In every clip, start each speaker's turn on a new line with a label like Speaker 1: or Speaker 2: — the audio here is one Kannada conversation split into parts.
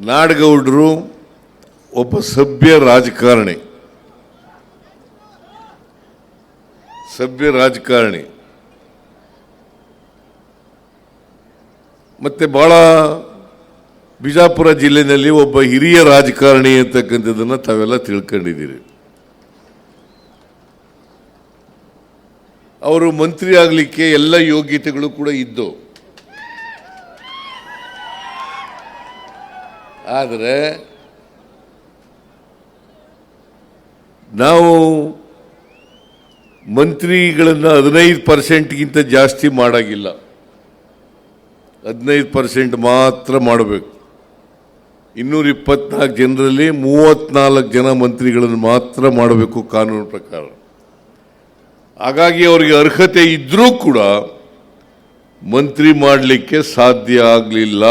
Speaker 1: ನಾಡಗೌಡರು ಒಬ್ಬ ಸಭ್ಯ ರಾಜಕಾರಣಿ. ಸಭ್ಯ ರಾಜಕಾರಣಿ. ಮತ್ತೆ ಬಹಳ ಬಿಜಾಪುರ ಜಿಲ್ಲೆಯಲ್ಲಿ ಒಬ್ಬ ಹಿರಿಯ ರಾಜಕಾರಣಿ ಅಂತಕ್ಕಂಥದ್ದನ್ನು ತಾವೆಲ್ಲ ತಿಳ್ಕೊಂಡಿದ್ದೀರಿ. ಅವರು ಮಂತ್ರಿ ಆಗಲಿಕ್ಕೆ ಎಲ್ಲ ಯೋಗ್ಯತೆಗಳು ಕೂಡ ಇದ್ದು ಆದರೆ ನಾವು ಮಂತ್ರಿಗಳನ್ನು ಹದಿನೈದು ಪರ್ಸೆಂಟ್ಗಿಂತ ಜಾಸ್ತಿ ಮಾಡೋಗಿಲ್ಲ. ಹದಿನೈದು ಪರ್ಸೆಂಟ್ ಮಾತ್ರ ಮಾಡಬೇಕು. ಇನ್ನೂರ ಇಪ್ಪತ್ನಾಲ್ಕು ಜನರಲ್ಲಿ ಮೂವತ್ನಾಲ್ಕು ಜನ ಮಂತ್ರಿಗಳನ್ನು ಮಾತ್ರ ಮಾಡಬೇಕು ಕಾನೂನು ಪ್ರಕಾರ. ಹಾಗಾಗಿ ಅವರಿಗೆ ಅರ್ಹತೆ ಇದ್ದರೂ ಕೂಡ ಮಂತ್ರಿ ಮಾಡಲಿಕ್ಕೆ ಸಾಧ್ಯ ಆಗಲಿಲ್ಲ.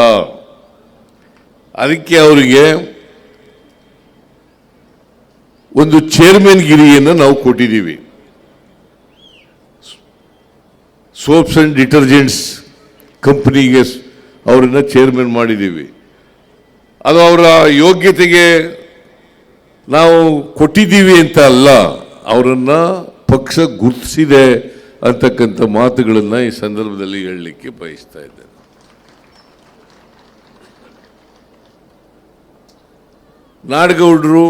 Speaker 1: ಅದಕ್ಕೆ ಅವರಿಗೆ ಒಂದು ಚೇರ್ಮನ್ ಗಿರಿಯನ್ನು ನಾವು ಕೊಟ್ಟಿದ್ದೀವಿ. ಸೋಪ್ಸ್ ಅಂಡ್ ಡಿಟರ್ಜೆಂಟ್ಸ್ ಕಂಪ್ನಿಗೆ ಅವರನ್ನು ಚೇರ್ಮನ್ ಮಾಡಿದ್ದೀವಿ. ಅದು ಅವರ ಯೋಗ್ಯತೆಗೆ ನಾವು ಕೊಟ್ಟಿದ್ದೀವಿ ಅಂತ ಅಲ್ಲ, ಅವರನ್ನು ಪಕ್ಷ ಗುರುತಿಸಿದೆ ಅಂತಕ್ಕಂಥ ಮಾತುಗಳನ್ನು ಈ ಸಂದರ್ಭದಲ್ಲಿ ಹೇಳಲಿಕ್ಕೆ ಬಯಸ್ತಾ ಇದ್ದೇನೆ. ನಾಡಗೌಡರು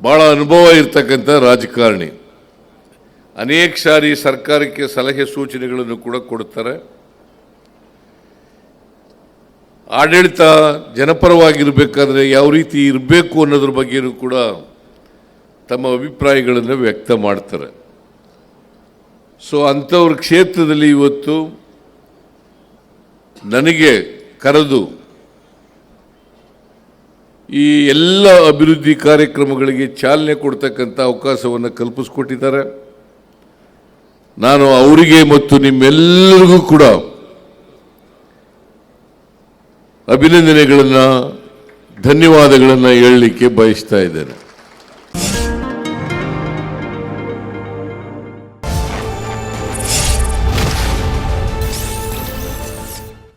Speaker 1: ಬಹಳ ಅನುಭವ ಇರ್ತಕ್ಕಂಥ ರಾಜಕಾರಣಿ. ಅನೇಕ ಸಾರಿ ಸರ್ಕಾರಕ್ಕೆ ಸಲಹೆ ಸೂಚನೆಗಳನ್ನು ಕೂಡ ಕೊಡ್ತಾರೆ. ಆಡಳಿತ ಜನಪರವಾಗಿರಬೇಕಾದ್ರೆ ಯಾವ ರೀತಿ ಇರಬೇಕು ಅನ್ನೋದ್ರ ಬಗ್ಗೆಯೂ ಕೂಡ ತಮ್ಮ ಅಭಿಪ್ರಾಯಗಳನ್ನು ವ್ಯಕ್ತ ಮಾಡ್ತಾರೆ. ಸೊ ಅಂಥವ್ರ ಕ್ಷೇತ್ರದಲ್ಲಿ ಇವತ್ತು ನನಗೆ ಕರೆದು ಈ ಎಲ್ಲ ಅಭಿವೃದ್ಧಿ ಕಾರ್ಯಕ್ರಮಗಳಿಗೆ ಚಾಲನೆ ಕೊಡ್ತಕ್ಕಂಥ ಅವಕಾಶವನ್ನು ಕಲ್ಪಿಸ್ಕೊಟ್ಟಿದ್ದಾರೆ. ನಾನು ಅವರಿಗೆ ಮತ್ತು ನಿಮ್ಮೆಲ್ಲರಿಗೂ ಕೂಡ ಅಭಿನಂದನೆಗಳನ್ನು, ಧನ್ಯವಾದಗಳನ್ನು ಹೇಳಲಿಕ್ಕೆ ಬಯಸ್ತಾ ಇದ್ದೇನೆ.